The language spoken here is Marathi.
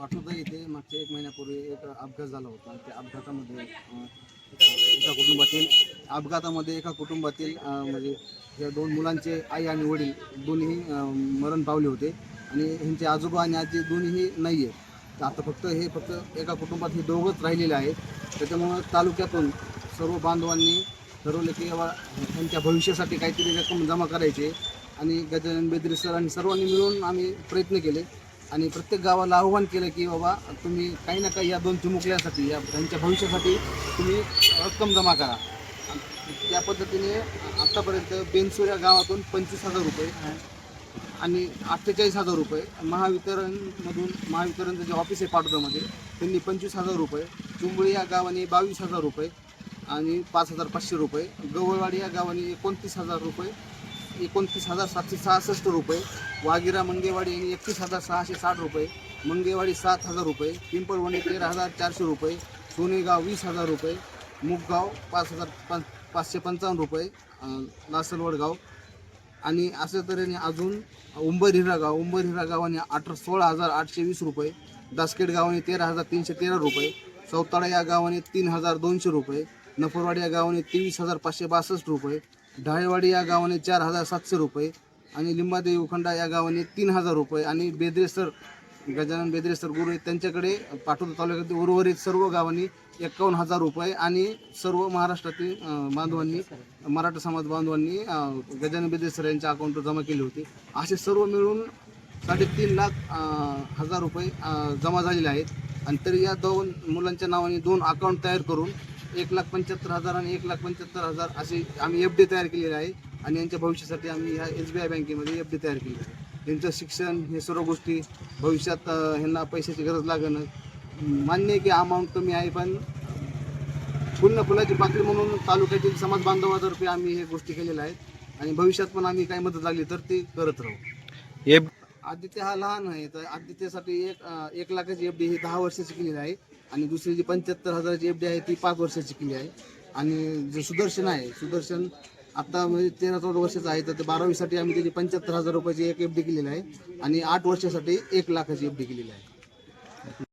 पाटोदा इथे मागच्या एक महिन्यापूर्वी एक अपघात झाला होता. त्या अपघातामध्ये एका कुटुंबातील अपघातामध्ये एका कुटुंबातील म्हणजे या दोन मुलांचे आई आणि वडील दोन्ही मरण पावले होते. आणि ह्यांचे आजोबा आणि आजी दोन्हीही नाही आहेत तर आता फक्त हे फक्त एका कुटुंबात हे दोघंच राहिलेले आहेत. त्याच्यामुळं तालुक्यातून सर्व बांधवांनी ठरवलं की बाबा त्यांच्या भविष्यासाठी काहीतरी रक्कम जमा करायची आणि गजानन बेदरे सर आणि सर्वांनी मिळून आम्ही प्रयत्न केले. आणि प्रत्येक गावाला आव्हान केलं की बाबा तुम्ही काही ना काही या दोन चिमुकल्यासाठी या त्यांच्या भविष्यासाठी तुम्ही रक्कम जमा करा. त्या पद्धतीने आत्तापर्यंत बेनसूर या गावातून पंचवीस हजार रुपये आणि अठ्ठेचाळीस हजार रुपये महावितरणमधून महावितरणचं जे ऑफिस आहे पाटोदामध्ये त्यांनी पंचवीस हजार रुपये चुंबळी या गावाने बावीस हजार रुपये आणि पाच हजार पाचशे रुपये गवळवाडी या गावाने एकोणतीस हजार रुपये एकोणतीस हजार सातशे सहासष्ट रुपये वागिरा मंगेवाडी यांनी एकतीस हजार सहाशे साठ रुपये मंगेवाडी सात हजार रुपये पिंपळवणी तेरा हजार चारशे रुपये सोनेगाव वीस हजार रुपये मुगगाव पाच हजार पाच पाचशे पंचावन्न रुपये लासलवडगाव गाव. आणि अशा तऱ्हेने अजून उंबर हिरा गाव उंबर हिरा गावाने अठरा सोळा हजार आठशे वीस रुपये दासखेड गावाने तेरा हजार तीनशे तेरा रुपये सौताळा या गावाने तीन हजार दोनशे रुपये नफरवाडी या गावाने तेवीस हजार पाचशे बासष्ट रुपये ढाळेवाडी या गावाने चार हजार सातशे रुपये आणि लिंबादेवी उखंडा या गावाने तीन हजार रुपये आणि बेद्रेसर गजानन बेद्रेसर गुरु त्यांच्याकडे पाठवतो तालुक्यातील उर्वरित सर्व गावांनी एकावन्न हजार रुपये आणि सर्व महाराष्ट्रातील बांधवांनी मराठा समाज बांधवांनी गजानन गजानन बेद्रेसर यांच्या अकाउंटवर जमा केले होते. असे सर्व मिळून साडेतीन लाख हजार रुपये जमा झालेले आहेत. आणि तरी या दोन मुलांच्या नावाने दोन अकाउंट तयार करून एक लाख पंच्याहत्तर हजार आणि एक लाख पंच्याहत्तर हजार असे आम्ही एफ डी तयार केलेले आहे. आणि यांच्या भविष्यासाठी आम्ही ह्या एस बी आय बँकेमध्ये एफ डी तयार केली आहे. त्यांचं शिक्षण हे सर्व गोष्टी भविष्यात ह्यांना पैशाची गरज लागणं मान्य आहे की अमाऊंट कमी आहे पण पुन्हा फुलाची पाकळी म्हणून तालुक्यातील समाज बांधवातर्फे आम्ही हे गोष्टी केलेल्या आहेत. आणि भविष्यात पण आम्ही काही मदत लागली तर ती करत राहू. हे आदित्य हा लहान आहे तर आदित्यसाठी एक एक लाखाची एफ डी ही दहा वर्षाची केलेली आहे. आणि दुसरी जी पंच्याहत्तर हजाराची एफ डी आहे ती पाच वर्षाची केली आहे. आणि जे सुदर्शन आहे सुदर्शन आता म्हणजे तेरा चौदा वर्षाचं आहे तर ते बारावीसाठी आम्ही त्याची पंच्याहत्तर हजार रुपयाची एक एफ डी केलेली आहे आणि आठ वर्षासाठी एक लाखाची एफ डी केलेली आहे.